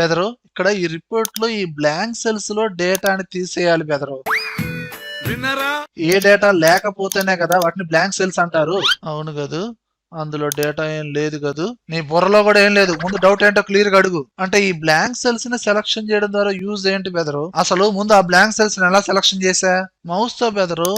బెదరు ఇక్కడ ఈ రిపోర్ట్లో ఈ బ్లాంక్ సెల్స్లో డేటాని తీసేయాలి బెదరు. ఏ డేటా లేకపోతేనే కదా వాటిని బ్లాంక్ సెల్స్ అంటారు. అవును కదూ అందులో డేటా ఏం లేదు కదూ నీ బుర్రలో కూడా ఏం లేదు. ముందు డౌట్ ఏంటో క్లియర్గా అడుగు. అంటే ఈ బ్లాంక్ సెల్స్ని సెలక్షన్ చేయడం ద్వారా యూజ్ ఏంటి బెదరు? అసలు ముందు ఆ బ్లాంక్ సెల్స్ని ఎలా సెలక్షన్ చేసా మౌస్తో బెదరు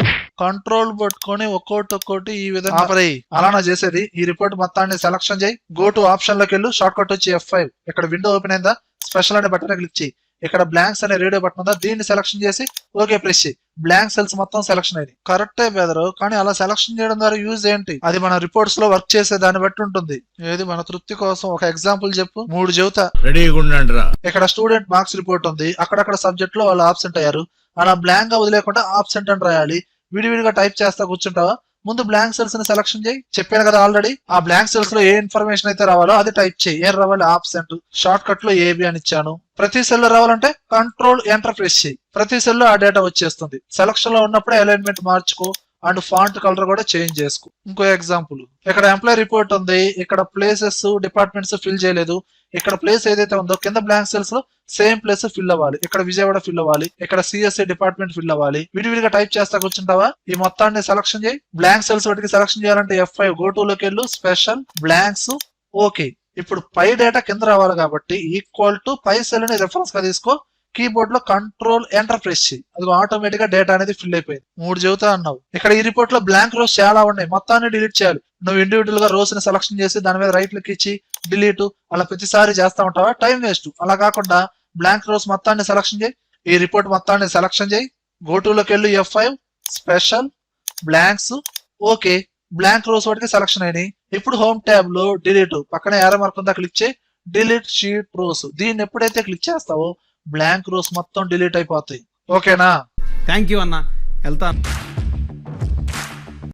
కంట్రోల్ పట్టుకొని ఒక్కోటి ఒక్కోటి ఈ విధంగా ఆపరేయ్. అలానా చేసేది? ఈ రిపోర్ట్ మొత్తాన్ని సెలక్షన్ చేయి. గో టు ఆప్షన్లోకి వెళ్ళు షార్ట్ కట్ వచ్చి ఎఫ్ ఫైవ్ ఇక్కడ విండో ఓపెన్ అయిందా? స్పెషల్ అనే బటన్ క్లిక్ చేయి. ఇక్కడ బ్లాంక్స్ అనే రేడియో బటన్ ఉందా? దీన్ని సెలక్షన్ చేసి ఓకే ప్రెస్ చేయి. బ్లాంక్ సెల్స్ మొత్తం సెలక్షన్ అయింది కరెక్టే బెదరు కానీ అలా సెలక్షన్ చేయడం ద్వారా యూజ్ ఏంటి? అది మన రిపోర్ట్స్లో వర్క్ చేసే దాన్ని బట్టి ఉంటుంది. ఏది? మన తృప్తి కోసం ఒక ఎగ్జాంపుల్ చెప్పు. మూడు చెబుతా. రెడీగా ఇక్కడ స్టూడెంట్ మార్క్స్ రిపోర్ట్ ఉంది. అక్కడక్కడ సబ్జెక్ట్లో వాళ్ళు ఆబ్సెంట్ అయ్యారు. అలా బ్లాంక్గా వదిలేకుండా ఆబ్సెంట్ అని రాయాలి. విడివిడిగా టైప్ చేస్తా కూర్చుంటావా? ముందు బ్లాంక్ సెల్స్ని సెలక్షన్ చేయి. చెప్పాను కదా ఆల్రెడీ ఆ బ్లాంక్ సెల్స్లో ఏ ఇన్ఫర్మేషన్ అయితే రావాలో అది టైప్ చేయి. ఏం రావాలి? ఆబ్సెంట్ షార్ట్ కట్లో ఏబి అని ఇచ్చాను. ప్రతి సెల్లో రావాలంటే కంట్రోల్ ఎంటర్ ప్రెస్ చేయి. ప్రతి సెల్లో ఆ డేటా వచ్చేస్తుంది. సెలక్షన్లో ఉన్నప్పుడే అలైన్మెంట్ మార్చుకో. అండ్ ఫాంట్ కలర్ కూడా చేంజ్ చేసుకో. ఇంకో ఎగ్జాంపుల్. ఇక్కడ ఎంప్లాయ్ రిపోర్ట్ ఉంది. ఇక్కడ ప్లేసెస్ డిపార్ట్మెంట్స్ ఫిల్ చేయలేదు. ఇక్కడ ప్లేస్ ఏదైతే ఉందో కింద బ్లాంక్ సెల్స్లో సేమ్ ప్లేస్ ఫిల్ అవ్వాలి. ఇక్కడ విజయవాడ ఫిల్ అవ్వాలి. ఇక్కడ సిఎస్ఏ డిపార్ట్మెంట్ ఫిల్ అవ్వాలి. విడివిడిగా టైప్ చేస్తా కూర్చుంటావా? ఈ మొత్తాన్ని సెలక్షన్ చేయి. బ్లాంక్ సెల్స్ వాటికి సెలక్షన్ చేయాలంటే ఎఫ్ ఫైవ్ గో టూ లోకి వెళ్ళు. Special blanks okay. ఇప్పుడు పై డేటా కింద రావాలి కాబట్టి ఈక్వల్ టు పై సెల్ని రెఫరెన్స్గా తీసుకో. కీబోర్డ్లో కంట్రోల్ ఎంటర్ ప్రెస్ చేయి అది ఆటోమేటిక్గా డేటా అనేది ఫిల్ అయిపోయింది. మూడు చెబుతా అన్నావు. ఇక్కడ ఈ రిపోర్ట్లో బ్లాంక్ రోస్ చాలా ఉన్నాయి. మొత్తాన్ని డిలీట్ చేయాలి. నువ్వు ఇండివిజువల్గా రోస్ని సెలక్షన్ చేసి దాని మీద రైట్ క్లిక్ ఇచ్చి డిలీట్ అలా ప్రతిసారి చేస్తా ఉంటావా? టైం వేస్ట్ అలా కాకుండా బ్లాంక్ రోస్ మొత్తాన్ని సెలక్షన్ చేయి. ఈ రిపోర్ట్ మొత్తాన్ని సెలక్షన్ చేయి. గోటూలోకి వెళ్ళి F five special blanks okay blank rows వాటికి సెలక్షన్ అయినాయి. ఇప్పుడు హోమ్ ట్యాబ్లో డిలీట్ పక్కనే ఏరో మార్క్ ఉందా? క్లిక్ చేయి. డిలీట్ షీట్ రోస్ దీన్ని ఎప్పుడైతే క్లిక్ చేస్తావో బ్లాంక్ రోస్ మొత్తం డిలీట్ అయిపోతాయి. ఓకేనా? థ్యాంక్ యూ అన్న. వెళ్తాను.